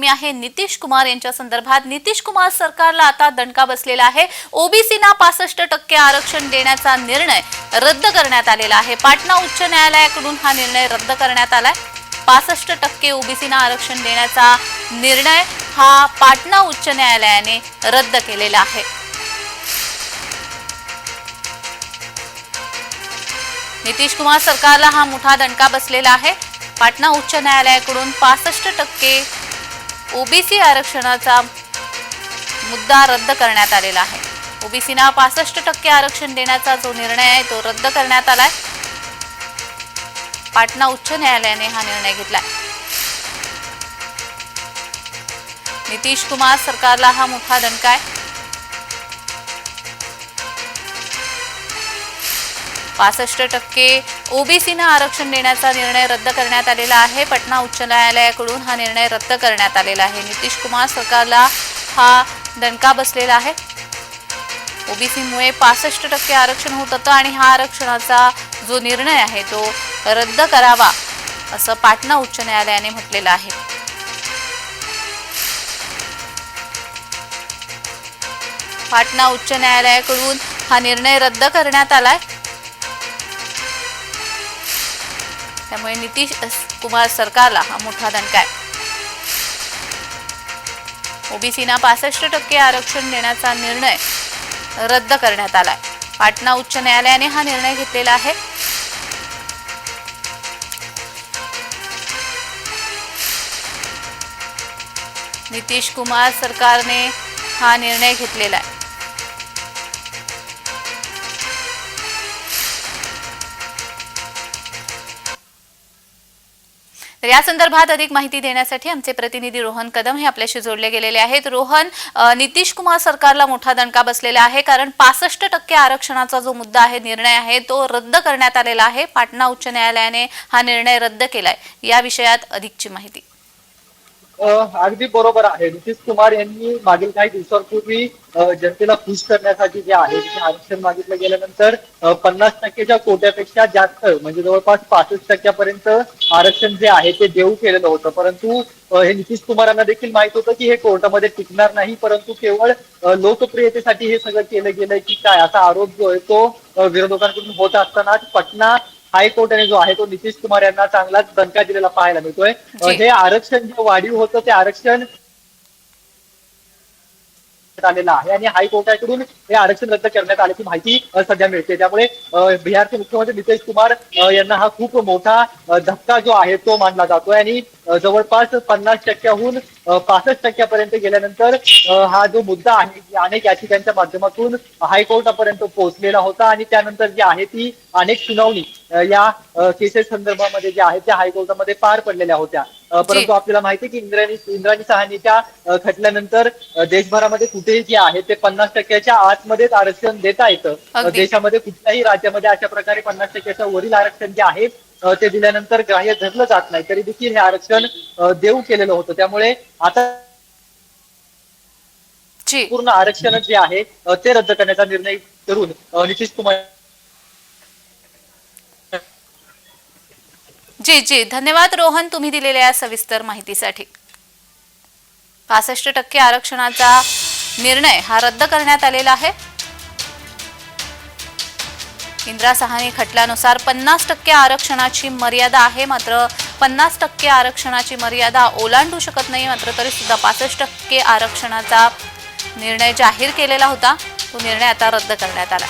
बातमी आहे. नितीश कुमार यांच्या संदर्भात नितीश कुमार सरकारला आता दणका बसलेला आहे. ओबीसीना पासष्ट टक्के आरक्षण देण्याचा निर्णय रद्द करण्यात आलेला आहे. पाटणा उच्च न्यायालयाकडून हा निर्णय रद्द करण्यात आलाय. पासष्ट टक्के ओबीसीना आरक्षण देण्याचा निर्णय हा पाटणा उच्च न्यायालयाने रद्द केलेला आहे. नितीश कुमार सरकारला हा मोठा दणका बसलेला आहे. पाटणा उच्च न्यायालयाकडून पासष्ट टक्के ओबीसी आरक्षणाचा मुद्दा रद्द करण्यात आलेला आहे. ओबीसीना पासष्ट टक्के आरक्षण देण्याचा जो निर्णय आहे तो रद्द करण्यात आलाय. पाटणा उच्च न्यायालयाने हा निर्णय घेतलाय. नितीश कुमार सरकारला हा मोठा दणका आहे. पासष्ट टक्के ओबीसीना आरक्षण देण्याचा निर्णय रद्द करण्यात आलेला आहे. पटना उच्च न्यायालयाकडून हा निर्णय रद्द करण्यात आलेला आहे. नितीश कुमार सरकारला हा दणका बसलेला आहे. ओबीसीमुळे पासष्ट टक्के आरक्षण होत होतं आणि हा आरक्षणाचा जो निर्णय आहे तो रद्द करावा असं पाटणा उच्च न्यायालयाने म्हटलेलं आहे. पाटणा उच्च न्यायालयाकडून हा निर्णय रद्द करण्यात आलाय. त्यामुळे नितीश कुमार सरकारला हा मोठा दणका आहे. ओबीसीना पासष्ट टक्के आरक्षण देण्याचा निर्णय रद्द करण्यात आलाय. पाटणा उच्च न्यायालयाने हा निर्णय घेतलेला आहे. नितीश कुमार सरकारने हा निर्णय घेतलेला आहे. तर या संदर्भात अधिक माहिती देण्यासाठी आमचे प्रतिनिधी रोहन कदम हे आपल्याशी जोडले गेलेले आहेत. रोहन नितीश कुमार सरकारला मोठा दणका बसलेला आहे कारण पासष्ट टक्के आरक्षणाचा जो मुद्दा आहे निर्णय आहे तो रद्द करण्यात आलेला आहे. पाटणा उच्च न्यायालयाने हा निर्णय रद्द केलाय. या विषयात अधिकची माहिती. अगदी बरोबर आहे. नितीश कुमार यांनी मागील काही दिवसांपूर्वी जनतेला खुश करण्यासाठी जे आहे ते आरक्षण मागितलं गेल्यानंतर पन्नास टक्केच्या कोट्यापेक्षा जास्त म्हणजे जवळपास पासष्ट टक्क्यापर्यंत आरक्षण जे आहे ते देऊ केलेलं होतं. परंतु हे नितीश कुमारांना देखील माहीत होतं की हे कोर्टामध्ये टिकणार नाही परंतु केवळ लोकप्रियतेसाठी हे सगळं केलं गेलंय की काय? असा आरोप जो आहे तो विरोधकांकडून होत असताना पटना हायकोर्टाने जो आहे तो नितीश कुमार यांना चांगलाच दणका दिलेला पाहायला मिळतोय. हे आरक्षण जे वाढीव होतं ते आरक्षण करण्यात आलेला आहे. आणि हायकोर्टाकडून हे आरक्षण रद्द करण्यात आल्याची माहिती सध्या मिळते. त्यामुळे बिहारचे मुख्यमंत्री नितेश कुमार यांना हा खूप मोठा धक्का जो आहे तो मानला जातोय. आणि जवळपास पन्नास टक्क्याहून पासष्ट टक्क्यापर्यंत गेल्यानंतर हा जो मुद्दा आहे अनेक याचिकांच्या माध्यमातून हायकोर्टापर्यंत पोहोचलेला होता. आणि त्यानंतर जी आहे ती अनेक सुनावणी या केसेस संदर्भामध्ये ज्या आहेत त्या हायकोर्टामध्ये पार पडलेल्या होत्या. परंतु आपल्याला माहिती आहे की इंद्राणी इंद्राणी सहानीच्या खटल्यानंतर देशभरामध्ये कुठेही जे आहे ते पन्नास टक्क्याच्या आतमध्येच आरक्षण देता येतं. देशामध्ये कुठल्याही राज्यामध्ये अशा प्रकारे पन्नास टक्क्याच्या वरील आरक्षण जे आहे ते दिल्यानंतर ग्राह्य धरलं जात नाही. तरी देखील हे आरक्षण देऊ केलेलं होतं. त्यामुळे आता पूर्ण आरक्षण जे आहे ते रद्द करण्याचा निर्णय करून नितीश कुमार जी जी. धन्यवाद रोहन तुम्ही दिलेल्या या सविस्तर माहितीसाठी. पासष्ट टक्के आरक्षणाचा निर्णय हा रद्द करण्यात आलेला आहे. इंदिरा सहानी खटल्यानुसार पन्नास टक्के आरक्षणाची मर्यादा आहे मात्र पन्नास टक्के आरक्षणाची मर्यादा ओलांडू शकत नाही मात्र तरी सुद्धा पासष्ट टक्के आरक्षणाचा निर्णय जाहीर केलेला होता. तो निर्णय आता रद्द करण्यात आला